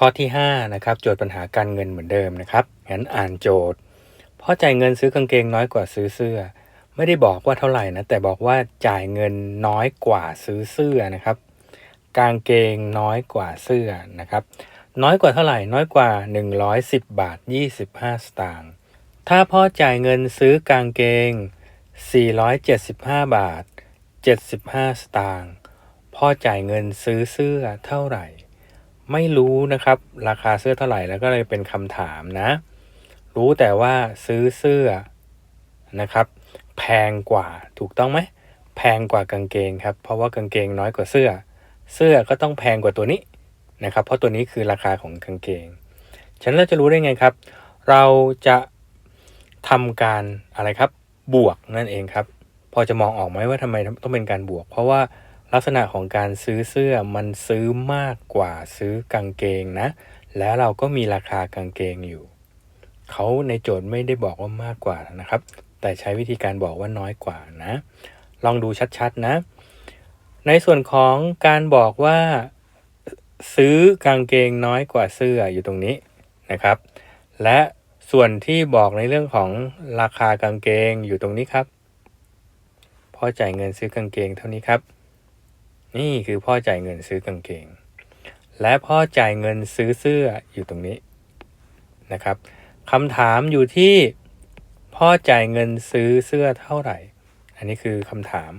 ข้อที่5นะครับโจทย์ปัญหาการเงินเหมือนเดิมนะครับงั้นอ่านโจทย์พ่อจ่ายเงินซื้อกางเกงน้อยกว่าซื้อเสื้อ ไม่ได้บอกว่าเท่าไหร่นะแต่บอกว่าจ่ายเงินน้อยกว่าซื้อเสื้อนะครับ กางเกงน้อยกว่าเสื้อนะครับ น้อยกว่าเท่าไหร่น้อยกว่า 110 บาท 25 สตางค์ถ้าพ่อจ่ายเงินซื้อกางเกง 475 บาท 75 สตางค์พ่อจ่ายเงินซื้อเสื้อเท่าไหร่ ไม่รู้นะครับราคาเสื้อเท่าไหร่แล้วก็เลยเป็นคำถามนะ รู้แต่ว่าซื้อเสื้อนะครับ แพงกว่าถูกต้องไหมแพงกว่ากางเกงครับ เพราะว่ากางเกงน้อยกว่าเสื้อ เสื้อก็ต้องแพงกว่าตัวนี้นะครับ เพราะตัวนี้คือราคาของกางเกงฉันเราจะรู้ได้ไงครับ เราจะทำการอะไรครับ บวกนั่นเองครับ พอจะมองออกไหมว่าทำไมต้องเป็นการบวก เพราะว่า ลักษณะของการซื้อเสื้อมันซื้อมากกว่าซื้อกางเกงนะ แล้วเราก็มีราคากางเกงอยู่ เขาในโจทย์ไม่ได้บอกว่ามากกว่านะครับ แต่ใช้วิธีการบอกว่าน้อยกว่านะ ลองดูชัดๆนะ ในส่วนของการบอกว่าซื้อกางเกงน้อยกว่าเสื้ออยู่ตรงนี้นะครับ และส่วนที่บอกในเรื่องของราคากางเกงอยู่ตรงนี้ครับ พอจ่ายเงินซื้อกางเกงเท่านี้ครับ นี่คือพ่อจ่ายเงินซื้อกางเกง และพ่อจ่ายเงินซื้อเสื้ออยู่ตรงนี้นะครับคำถามอยู่ที่พ่อจ่ายเงินซื้อเสื้อเท่าไหร่ อันนี้คือคำถาม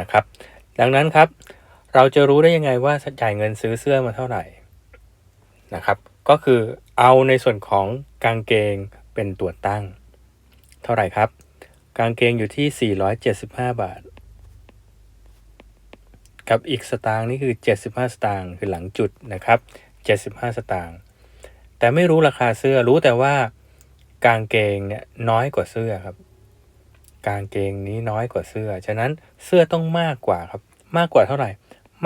นะครับ ดังนั้นครับ เราจะรู้ได้ยังไงว่าจ่ายเงินซื้อเสื้อมาเท่าไหร่นะครับ ก็คือเอาในส่วนของกางเกงเป็นตัวตั้ง เท่าไหร่ครับ กางเกงอยู่ที่ 475 บาท กับอีกสตางค์นี่คือ 75 สตางค์คือหลังจุดนะครับ 75 สตางค์แต่ไม่รู้ราคาเสื้อรู้แต่ว่ากางเกงเนี่ยน้อยกว่าเสื้อครับ กางเกงนี้น้อยกว่าเสื้อ ฉะนั้นเสื้อต้องมากกว่าครับ มากกว่าเท่าไหร่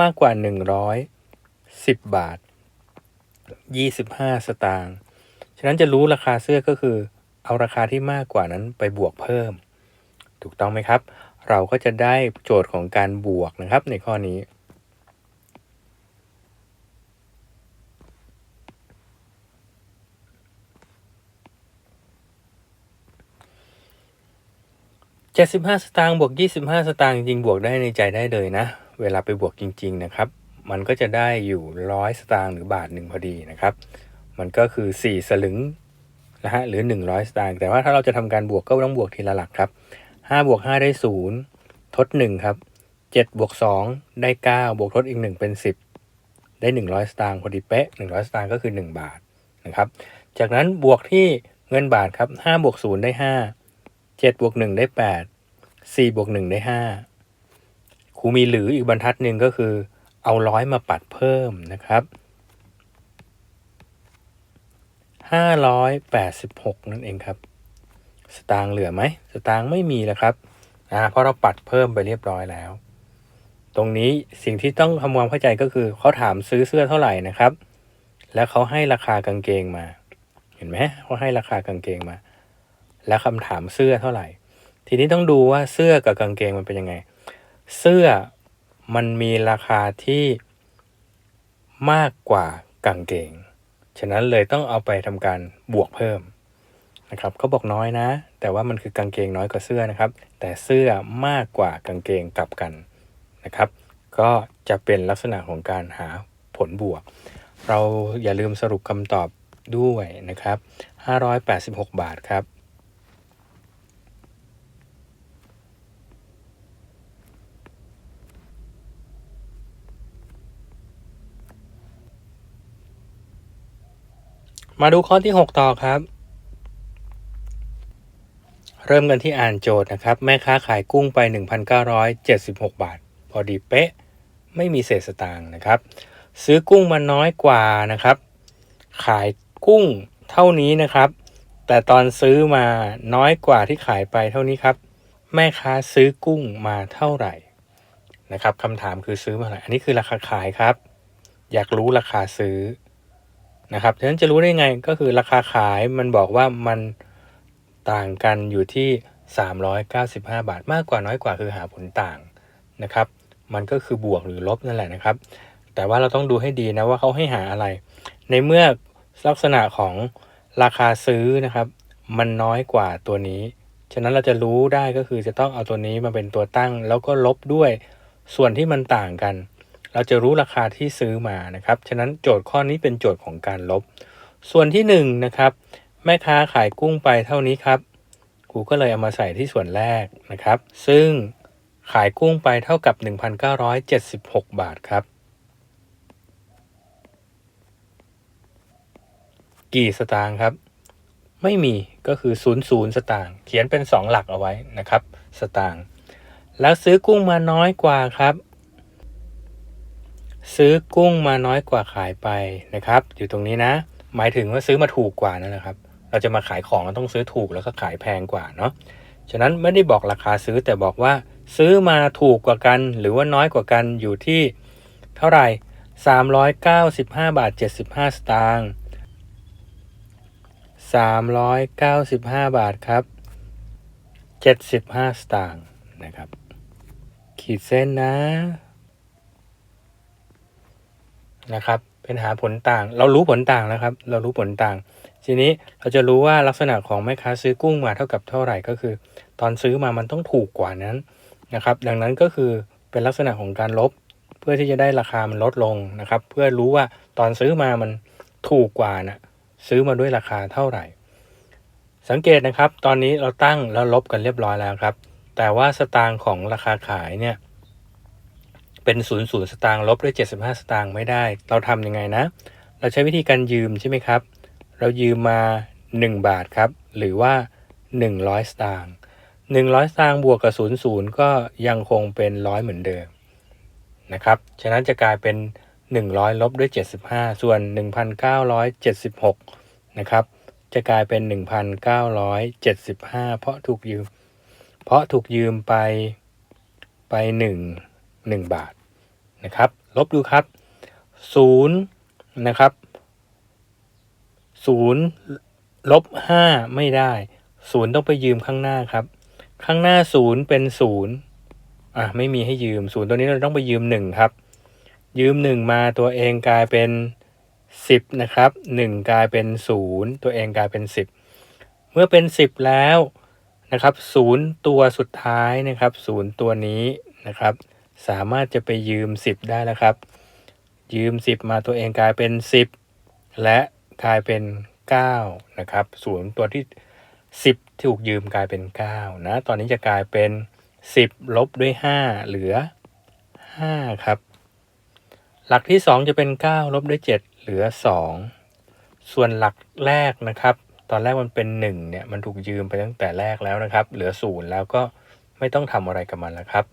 มากกว่า 110 บาท 25 สตางค์ฉะนั้นจะรู้ราคาเสื้อก็คือ เอาราคาที่มากกว่านั้นไปบวกเพิ่ม ถูกต้องไหมครับ เราก็จะได้โจทย์ของการบวกนะครับในข้อนี้ 75 สตางค์บวก 25 สตางค์จริงบวกได้ในใจได้เลยนะ เวลาไปบวกจริง ๆ นะครับ มันก็จะได้อยู่ร้อยสตางค์หรือบาทหนึ่งพอดีนะครับ มันก็คือ 4 สลึงนะฮะหรือ 100 สตางค์แต่ว่าถ้าเราจะทำการบวกก็ต้องบวกทีละหลักครับ 5บวก5ได้ 0 ทด 1 ครับ7บวก2ได้ 9 บวกทดอีก 1 เป็น 10 ได้ 100 สตางค์พอดีเป๊ะ 100 สตางค์ก็คือ 1 บาทนะครับ จากนั้นบวกที่เงินบาทครับ5บวก0ได้ 5 7บวก1ได้ 8 4บวก1ได้ 5 ครูมีหรืออีกบรรทัดหนึ่งก็คือ เอาร้อยมาปัดเพิ่มนะครับ586 นั่นเองครับ สตางค์เหลือไหมสตางค์ไม่มีแล้วครับอ่าเพราะเราปัดเพิ่มไปเรียบร้อยแล้ว ตรงนี้สิ่งที่ต้องทำความเข้าใจก็คือเขาถามซื้อเสื้อเท่าไหร่นะครับ แล้วเขาให้ราคากางเกงมา เห็นไหมเขาให้ราคากางเกงมา แล้วคำถามเสื้อเท่าไหร่ ทีนี้ต้องดูว่าเสื้อกับกางเกงมันเป็นยังไง เสื้อมันมีราคาที่มากกว่ากางเกง ฉะนั้นเลยต้องเอาไปทำการบวกเพิ่ม นะครับเขาบอกน้อยนะ แต่ว่ามันคือกางเกงน้อยกว่าเสื้อนะครับ แต่เสื้อมากกว่ากางเกงกลับกันนะครับ ก็จะเป็นลักษณะของการหาผลบวก เราอย่าลืมสรุปคำตอบด้วยนะครับ 586 บาทครับมาดูข้อที่ 6 ต่อครับ เริ่มกันที่อ่านโจทย์นะครับ แม่ค้าขายกุ้งไป 1,976 บาท พอดีเป๊ะ ไม่มีเศษสตางค์นะครับ ซื้อกุ้งมาน้อยกว่านะครับ ขายกุ้งเท่านี้นะครับ แต่ตอนซื้อมาน้อยกว่าที่ขายไปเท่านี้ครับ แม่ค้าซื้อกุ้งมาเท่าไหร่นะครับคำถามคือซื้อมาเท่าไหร่อันนี้คือราคาขายครับ อยากรู้ราคาซื้อนะครับฉะนั้นจะรู้ได้ไงก็คือราคาขายมันบอกว่ามัน ต่างกันอยู่ที่ 395 บาท มากกว่าน้อยกว่าคือหาผลต่างนะครับ มันก็คือบวกหรือลบนั่นแหละนะครับ แต่ว่าเราต้องดูให้ดีนะว่าเขาให้หาอะไร ในเมื่อลักษณะของราคาซื้อนะครับ มันน้อยกว่าตัวนี้ ฉะนั้นเราจะรู้ได้ก็คือจะต้องเอาตัวนี้มาเป็นตัวตั้ง แล้วก็ลบด้วยส่วนที่มันต่างกัน เราจะรู้ราคาที่ซื้อมานะครับ ฉะนั้นโจทย์ข้อนี้เป็นโจทย์ของการลบ ส่วนที่1นงนะครับ แม่ค้าขายกุ้งไปเท่านี้ครับครูก็เลยเอามาใส่ที่ส่วนแรกนะครับ ซึ่งขายกุ้งไปเท่ากับ 1,976 บาทครับ กี่สตางค์ครับ ไม่มีก็คือ 00 สตางค์เขียนเป็น 2 หลักเอาไว้นะครับ สตางค์แล้วซื้อกุ้งมาน้อยกว่าครับ ซื้อกุ้งมาน้อยกว่าขายไปนะครับ อยู่ตรงนี้นะ หมายถึงว่าซื้อมาถูกกว่านั่นแหละครับ เราจะมาขายของเราต้องซื้อถูกแล้วก็ขายแพงกว่าเนาะฉะนั้นไม่ได้บอกราคาซื้อแต่บอกว่าซื้อมาถูกกว่ากัน หรือว่าน้อยกว่ากันอยู่ที่เท่าไหร่ 395 บาท 75 สตางค์395 บาทครับ 75 สตางค์นะครับ ขีดเส้นนะนะครับ เป็นหาผลต่าง เรารู้ผลต่างแล้วครับ เรารู้ผลต่าง ทีนี้เราจะรู้ว่าลักษณะของแม่ค้าซื้อกุ้งมาเท่ากับเท่าไหร่ก็คือ ตอนซื้อมามันต้องถูกกว่านั้นนะครับ ดังนั้นก็คือเป็นลักษณะของการลบ เพื่อที่จะได้ราคามันลดลงนะครับ เพื่อรู้ว่าตอนซื้อมามันถูกกว่านะซื้อมาด้วยราคาเท่าไหร่ สังเกตนะครับ ตอนนี้เราตั้งแล้วลบกันเรียบร้อยแล้วครับ แต่ว่าสตางค์ของราคาขายเนี่ยเป็น0ูนย์สตางค์ลบด้วย75 สตางค์ไม่ได้ เราทำยังไงนะ เราใช้วิธีการยืมใช่ไหมครับ เรายืมมา 1 บาทครับ หรือว่า 100 สตางค์100 สตางค์บวกกับ0ูนย์ก็ยังคงเป็นร้อยเหมือนเดิมนะครับ ฉะนั้นจะกลายเป็น 100 ลบด้วย 75 ส่วน 1,976 นะครับ จะกลายเป็น 1,975 เพราะถูกยืม เพราะถูกยืมไปไป 1 1 บาทนะครับ ลบดูครับ 0 นะครับ 0ลบ5ไม่ได้0ต้องไปยืมข้างหน้าครับ ข้างหน้า0เป็น0อะไม่มีให้ยืม0ตัวนี้เราต้องไปยืม1ครับ ยืม1มาตัวเองกลายเป็น10นะครับ1กลายเป็น0ตัวเองกลายเป็น10เมื่อเป็น10แล้วนะครับ0ตัวสุดท้ายนะครับ0ตัวนี้นะครับ สามารถจะไปยืม10ได้แล้วครับ ยืม10มาตัวเองกลายเป็น10และ กลายเป็น 9 นะครับ0ตัวที่ 10ถูกยืมกลายเป็น 9 นะ ตอนนี้จะกลายเป็น 10 ลบด้วย 5 เหลือ 5 ครับ หลักที่ 2 จะเป็น 9 ลบด้วย 7 เหลือ 2 ส่วนหลักแรกนะครับ ตอนแรกมันเป็น 1 เนี่ย มันถูกยืมไปตั้งแต่แรกแล้วนะครับ เหลือ 0 แล้วก็ไม่ต้องทำอะไรกับมันแล้วครับ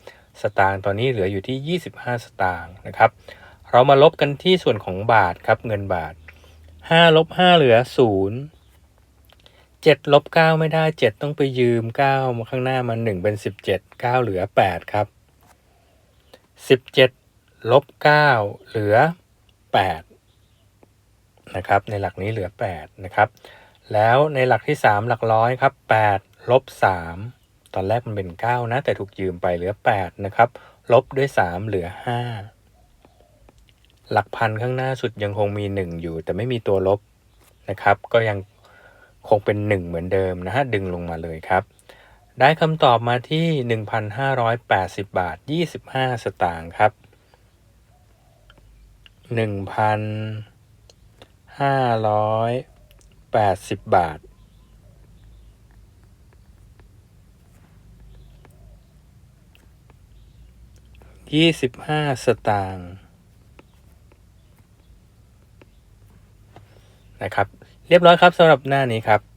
สตางค์ตอนนี้เหลืออยู่ที่ 25 สตางค์นะครับ เรามาลบกันที่ส่วนของบาทครับ เงินบาท 5ลบ5เหลือ0 7ลบ9ไม่ได้7ต้องไปยืม9มาข้างหน้ามัน1เป็น17 9เจ็ดเก้าเหลือ8ครับ17ลบ9เหลือ8นะครับ ในหลักนี้เหลือ8นะครับ แล้วในหลักที่3หลักร้อยครับ8ลบ3ตอนแรกมันเป็น9นะ แต่ถูกยืมไปเหลือ8นะครับ ลบด้วย3เหลือ5 หลักพันข้างหน้าสุดยังคงมี 1 อยู่ แต่ไม่มีตัวลบนะครับ ก็ยังคงเป็น 1 เหมือนเดิมนะฮะดึงลงมาเลยครับ ได้คำตอบมาที่ 1,580 บาท 25 สตางค์ครับ 1,580 บาท25 สตางค์ นะครับ เรียบร้อยครับสำหรับหน้านี้ครับ